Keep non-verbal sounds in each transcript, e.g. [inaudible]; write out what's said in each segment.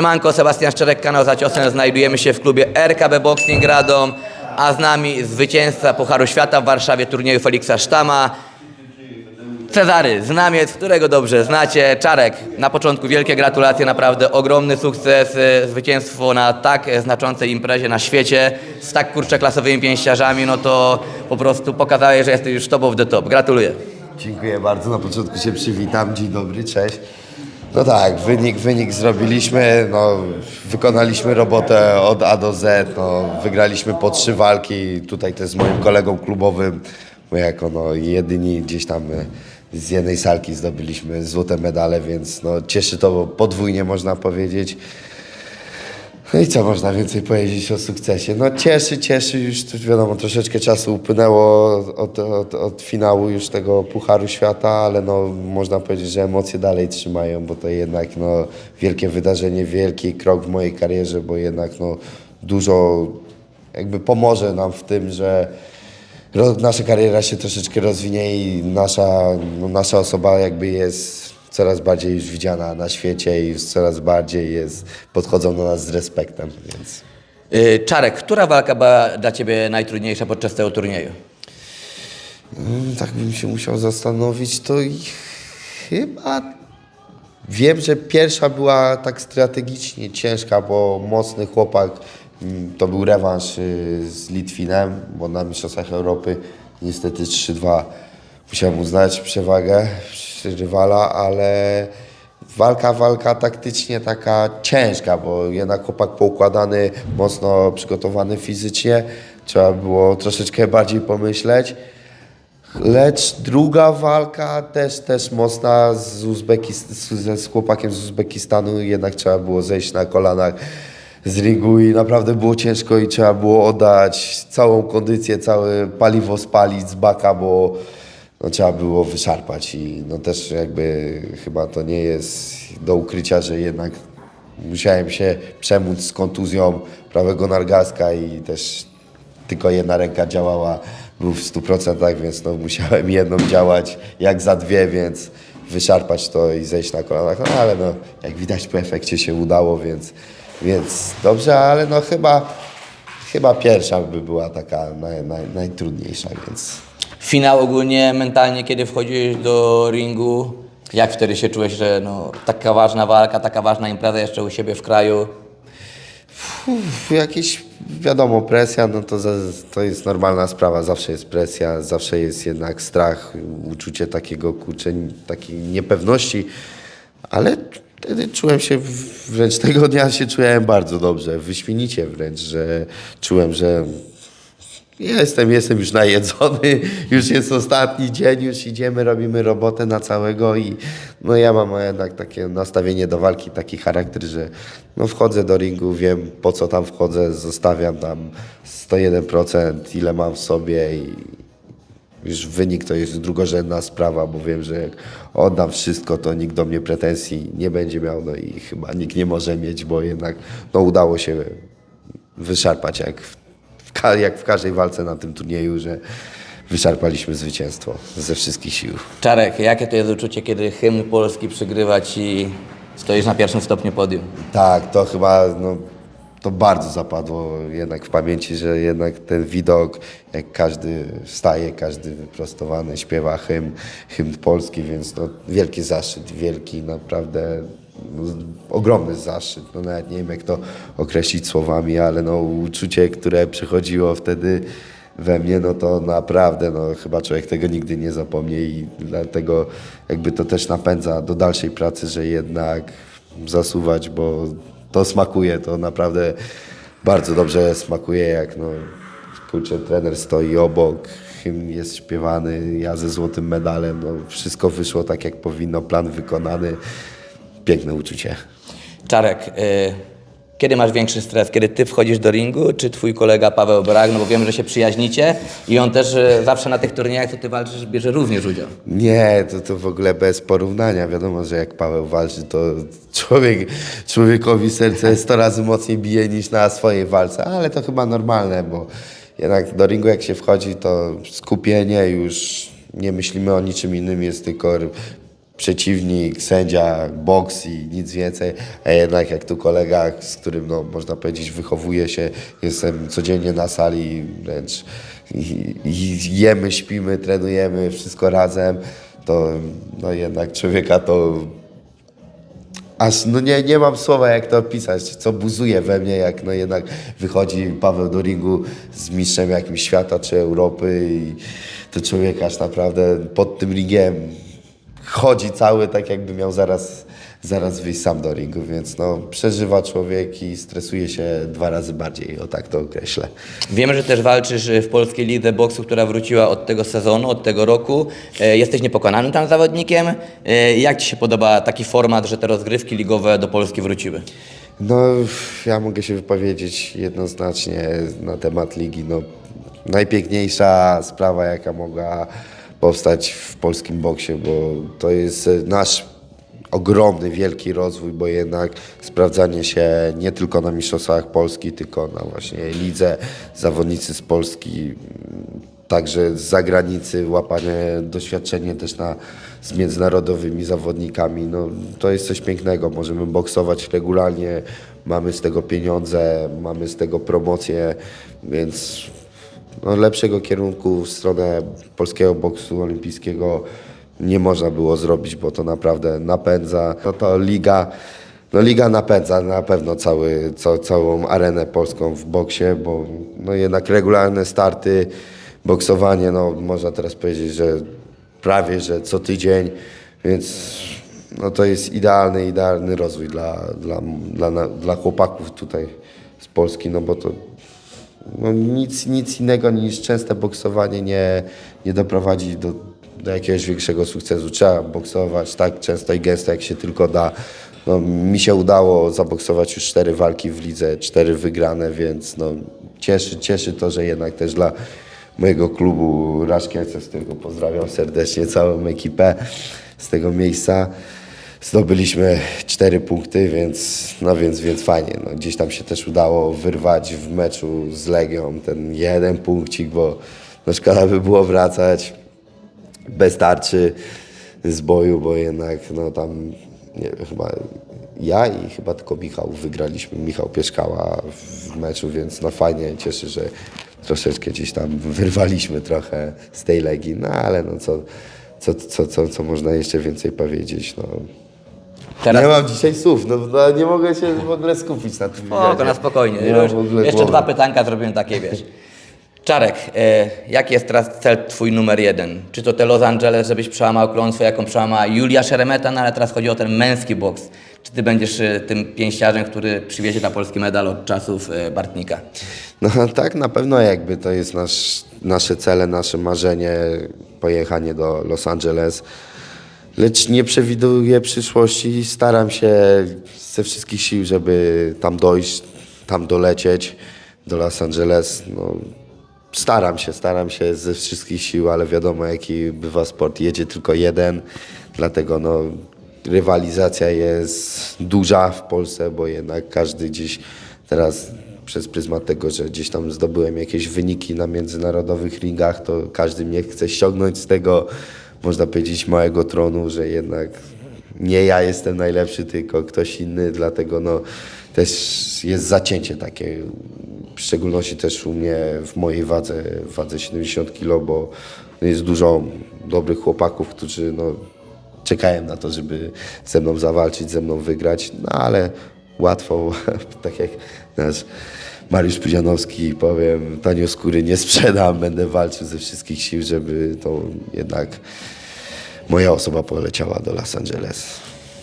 Siemanko, Sebastian Szczerek, kanał za ciosem. Znajdujemy się w klubie RKB Boxing Radom, a z nami zwycięzca Pucharu Świata w Warszawie turnieju Feliksa Sztama, Cezary Znamiec, którego dobrze znacie. Czarek, na początku wielkie gratulacje, naprawdę ogromny sukces, y, zwycięstwo na tak znaczącej imprezie na świecie z tak kurczę klasowymi pięściarzami, no to po prostu pokazałeś, że jesteś już tobą w the top. Gratuluję. Dziękuję bardzo. Na początku się przywitam. Dzień dobry, cześć. No tak, wynik, wynik zrobiliśmy, no, wykonaliśmy robotę od A do Z, no, wygraliśmy po trzy walki, tutaj też z moim kolegą klubowym, my jako no, jedyni gdzieś tam e, z jednej salki zdobyliśmy złote medale, więc no, cieszy to podwójnie można powiedzieć. No i co można więcej powiedzieć o sukcesie? No cieszy, cieszy, już wiadomo, troszeczkę czasu upłynęło od, od, od finału już tego Pucharu Świata, ale no można powiedzieć, że emocje dalej trzymają, bo to jednak no, wielkie wydarzenie, wielki krok w mojej karierze, bo jednak no, dużo jakby pomoże nam w tym, że nasza kariera się troszeczkę rozwinie i nasza, no, nasza osoba jakby jest coraz bardziej już widziana na świecie i już coraz bardziej jest, podchodzą do nas z respektem, więc Y, Czarek, która walka była dla Ciebie najtrudniejsza podczas tego turnieju? mm, tak bym się musiał zastanowić, to chyba wiem, że pierwsza była tak strategicznie ciężka, bo mocny chłopak, mm, to był rewanż y, z Litwinem, bo na Mistrzostwach Europy niestety 3-2 musiałem uznać przewagę rywala, ale walka, walka taktycznie taka ciężka, bo jednak chłopak poukładany, mocno przygotowany fizycznie, trzeba było troszeczkę bardziej pomyśleć. Lecz druga walka też, też mocna z, Uzbekist- z, z chłopakiem z Uzbekistanu, jednak trzeba było zejść na kolanach z ringu i naprawdę było ciężko i trzeba było oddać całą kondycję, całe paliwo spalić z baka, bo no, trzeba było wyszarpać i no też jakby chyba to nie jest do ukrycia, że jednak musiałem się przemóc z kontuzją prawego nargaska i też tylko jedna ręka działała, był w 100%, więc no, musiałem jedną działać jak za dwie, więc wyszarpać to i zejść na kolanach. No ale no, jak widać po efekcie się udało, więc, więc dobrze, ale no chyba, chyba pierwsza by była taka naj, naj, najtrudniejsza, więc Finał ogólnie mentalnie, kiedy wchodziłeś do ringu, jak wtedy się czułeś, że no, taka ważna walka, taka ważna impreza jeszcze u siebie w kraju? Uff, jakieś, wiadomo, presja, no to, za, to jest normalna sprawa, zawsze jest presja, zawsze jest jednak strach, uczucie takiego, kurczę, takiej niepewności, ale wtedy czułem się, wręcz tego dnia się czułem bardzo dobrze, wyśmienicie wręcz, że czułem, że Jestem, jestem już najedzony, [laughs] już jest ostatni dzień, już idziemy, robimy robotę na całego i no ja mam jednak takie nastawienie do walki, taki charakter, że no wchodzę do ringu, wiem po co tam wchodzę, zostawiam tam 101%, ile mam w sobie i już wynik to jest drugorzędna sprawa, bo wiem, że jak oddam wszystko, to nikt do mnie pretensji nie będzie miał, no i chyba nikt nie może mieć, bo jednak no udało się wyszarpać jak w, w, jak w każdej walce na tym turnieju, że wyszarpaliśmy zwycięstwo ze wszystkich sił. Czarek, jakie to jest uczucie, kiedy hymn polski przygrywa Ci, stoisz na pierwszym stopniu podium? Tak, to chyba no, to bardzo zapadło jednak w pamięci, że jednak ten widok, jak każdy wstaje, każdy wyprostowany, śpiewa hymn, hymn polski, więc no, wielki zaszczyt, wielki naprawdę ogromny zaszczyt. No, nawet nie wiem jak to określić słowami, ale no, uczucie, które przychodziło wtedy we mnie, no to naprawdę, no chyba człowiek tego nigdy nie zapomni i dlatego jakby to też napędza do dalszej pracy, że jednak zasuwać, bo to smakuje, to naprawdę bardzo dobrze smakuje, jak no, kurczę, trener stoi obok, hymn jest śpiewany, ja ze złotym medalem, no wszystko wyszło tak jak powinno, plan wykonany, piękne uczucie. Czarek, y, Kiedy masz większy stres? Kiedy ty wchodzisz do ringu, czy twój kolega Paweł Brak? No bo wiem, że się przyjaźnicie i on też e, zawsze na tych turniejach, co ty walczysz, bierze również udział. Nie, to, to w ogóle bez porównania. Wiadomo, że jak Paweł walczy, to człowiek, człowiekowi serce 100 razy mocniej bije niż na swojej walce, ale to chyba normalne, bo jednak do ringu jak się wchodzi, to skupienie już nie myślimy o niczym innym, jest tylko przeciwnik, sędzia, boks i nic więcej, a jednak jak tu kolega, z którym no, można powiedzieć wychowuje się, jestem codziennie na sali wręcz i, i jemy, śpimy, trenujemy, wszystko razem, to no jednak człowieka to aż no nie, nie mam słowa jak to opisać, co buzuje we mnie, jak no jednak wychodzi Paweł do ringu z mistrzem jakimś świata czy Europy i to człowiek aż naprawdę pod tym ringiem chodzi cały tak jakby miał zaraz, zaraz wyjść sam do ringu, więc no przeżywa człowiek i stresuje się dwa razy bardziej, o tak to określę. Wiemy, że też walczysz e, w polskiej lidze boksu, która wróciła od tego sezonu, od tego roku. E, Jesteś niepokonanym tam zawodnikiem. E, Jak ci się podoba taki format, że te rozgrywki ligowe do Polski wróciły? No, ja mogę się wypowiedzieć jednoznacznie na temat ligi. No, najpiękniejsza sprawa, jaka mogła powstać w polskim boksie, bo to jest e, nasz ogromny, wielki rozwój, bo jednak sprawdzanie się nie tylko na Mistrzostwach Polski, tylko na właśnie lidze, zawodnicy z Polski, także z zagranicy, łapanie doświadczenie też na, z międzynarodowymi zawodnikami. No, to jest coś pięknego. Możemy boksować regularnie, mamy z tego pieniądze, mamy z tego promocję, więc no, lepszego kierunku w stronę polskiego boksu olimpijskiego nie można było zrobić, bo to naprawdę napędza. No to liga, no liga napędza na pewno cały, ca, całą arenę polską w boksie, bo no jednak regularne starty, boksowanie, no można teraz powiedzieć, że prawie, że co tydzień, więc no to jest idealny, idealny rozwój dla, dla, dla, dla chłopaków tutaj z Polski, no bo to no nic, nic innego niż częste boksowanie nie, nie doprowadzi do, do jakiegoś większego sukcesu. Trzeba boksować tak często i gęsto, jak się tylko da. No, mi się udało zaboksować już cztery walki w lidze, cztery wygrane, więc no, cieszy, cieszy to, że jednak też dla mojego klubu Raszkielce, z którego pozdrawiam serdecznie całą ekipę z tego miejsca. Zdobyliśmy cztery punkty, więc, no więc, więc fajnie. No, gdzieś tam się też udało wyrwać w meczu z Legią ten jeden punkcik, bo no, szkoda by było wracać bez tarczy z boju, bo jednak no, tam nie, chyba ja i chyba tylko Michał wygraliśmy, Michał Pieszkała w meczu, więc no fajnie, cieszę, że troszeczkę gdzieś tam wyrwaliśmy trochę z tej Legii, no ale no co, co, co, co, co można jeszcze więcej powiedzieć, no. Teraz- Nie mam dzisiaj słów, no, no nie mogę się w ogóle skupić na tym Spoko, wywiadzie. na spokojnie. Nie Już jeszcze głowy. dwa pytanka zrobimy takie, wiesz. Czarek, e, jaki jest teraz cel twój numer jeden? Czy to te Los Angeles, żebyś przełamał klątwę, jaką przełamała Julia Szeremeta, no ale teraz chodzi o ten męski boks. Czy ty będziesz e, tym pięściarzem, który przywiezie na polski medal od czasów e, Bartnika? No [laughs] tak, na pewno jakby to jest nasz, nasze cele, nasze marzenie, pojechanie do Los Angeles. Lecz nie przewiduję przyszłości. Staram się ze wszystkich sił, żeby tam dojść, tam dolecieć do Los Angeles. No, staram się, staram się ze wszystkich sił, ale wiadomo jaki bywa sport. Jedzie tylko jeden, dlatego no, rywalizacja jest duża w Polsce, bo jednak każdy gdzieś teraz przez pryzmat tego, że gdzieś tam zdobyłem jakieś wyniki na międzynarodowych ringach, to każdy mnie chce ściągnąć z tego, można powiedzieć, małego tronu, że jednak nie ja jestem najlepszy, tylko ktoś inny, dlatego no, też jest zacięcie takie, w szczególności też u mnie w mojej wadze, wadze 70 kg, bo jest dużo dobrych chłopaków, którzy no, czekają na to, żeby ze mną zawalczyć, ze mną wygrać, no ale łatwo, [laughs] tak jak nasz Mariusz Pudzianowski, powiem, tanio skóry nie sprzedam, będę walczył ze wszystkich sił, żeby to jednak moja osoba poleciała do Los Angeles.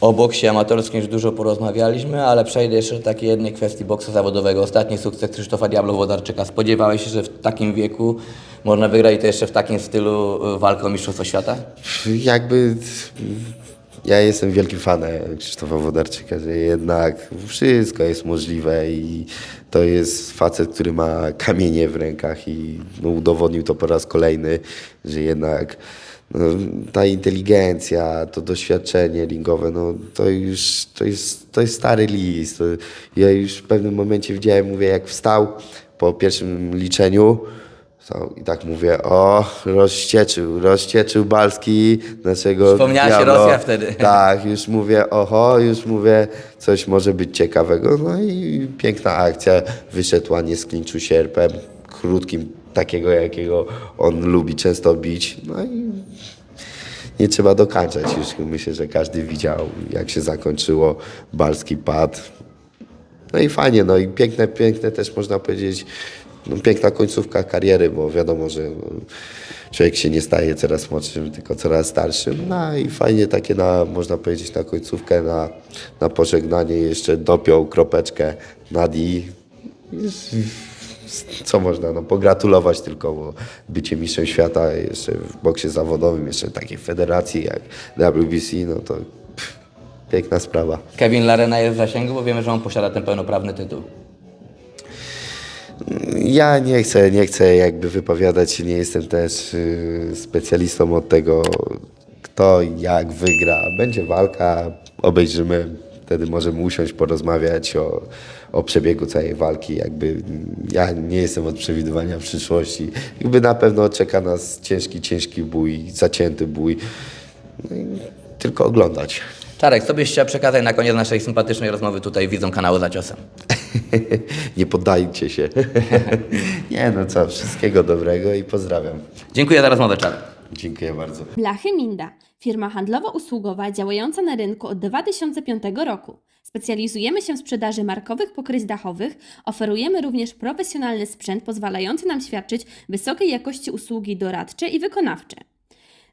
O boksie amatorskim już dużo porozmawialiśmy, ale przejdę jeszcze do takiej jednej kwestii boksu zawodowego. Ostatni sukces Krzysztofa Diablo-Wodarczyka. Spodziewałeś się, że w takim wieku można wygrać to jeszcze w takim stylu walkę o Mistrzostwo Świata? Jakby ja jestem wielkim fanem Krzysztofa Wodarczyka, że jednak wszystko jest możliwe i to jest facet, który ma kamienie w rękach i no, udowodnił to po raz kolejny, że jednak no, ta inteligencja, to doświadczenie ringowe, no, to już to jest, to jest stary list. Ja już w pewnym momencie widziałem, mówię, jak wstał po pierwszym liczeniu, Stał I tak mówię, o, rozścieczył, rozścieczył Balski naszego Wspomniała się diablo. Rosja wtedy. Tak, już mówię, oho, już mówię, coś może być ciekawego. No i piękna akcja, wyszedł ładnie z klinczu sierpem, krótkim, takiego jakiego on lubi często bić. No i nie trzeba dokańczać już. Myślę, że każdy widział, jak się zakończyło. Balski padł. No i fajnie, no i piękne, piękne też można powiedzieć, no piękna końcówka kariery, bo wiadomo, że no, człowiek się nie staje coraz młodszym, tylko coraz starszym. No i fajnie takie na, można powiedzieć, na końcówkę, na, na pożegnanie jeszcze dopiął kropeczkę. Jest- Co można, no pogratulować tylko, bo bycie mistrzem świata jeszcze w boksie zawodowym, jeszcze takiej federacji jak WBC, no to pff, piękna sprawa. Kevin Larena jest w zasięgu, bo wiemy, że on posiada ten pełnoprawny tytuł. Ja nie chcę, nie chcę jakby wypowiadać się, nie jestem też y, specjalistą od tego, kto jak wygra. Będzie walka, obejrzymy, wtedy możemy usiąść, porozmawiać o, o przebiegu całej walki. Jakby mm, ja nie jestem od przewidywania przyszłości. Jakby na pewno czeka nas ciężki, ciężki bój, zacięty bój. No tylko oglądać. Czarek, co byś chciał przekazać na koniec naszej sympatycznej rozmowy tutaj widzą kanału Za Ciosem? [laughs] nie poddajcie się. [laughs] nie no co, wszystkiego dobrego i pozdrawiam. Dziękuję za rozmowę, Czarek. Dziękuję bardzo. Blachy Minda, firma handlowo-usługowa działająca na rynku od 2005 roku. Specjalizujemy się w sprzedaży markowych pokryć dachowych, oferujemy również profesjonalny sprzęt pozwalający nam świadczyć wysokiej jakości usługi doradcze i wykonawcze.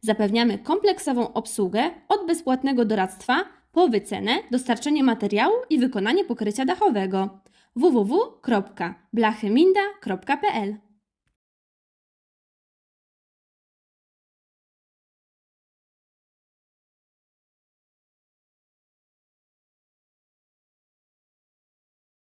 Zapewniamy kompleksową obsługę od bezpłatnego doradztwa po wycenę, dostarczenie materiału i wykonanie pokrycia dachowego. www.blachyminda.pl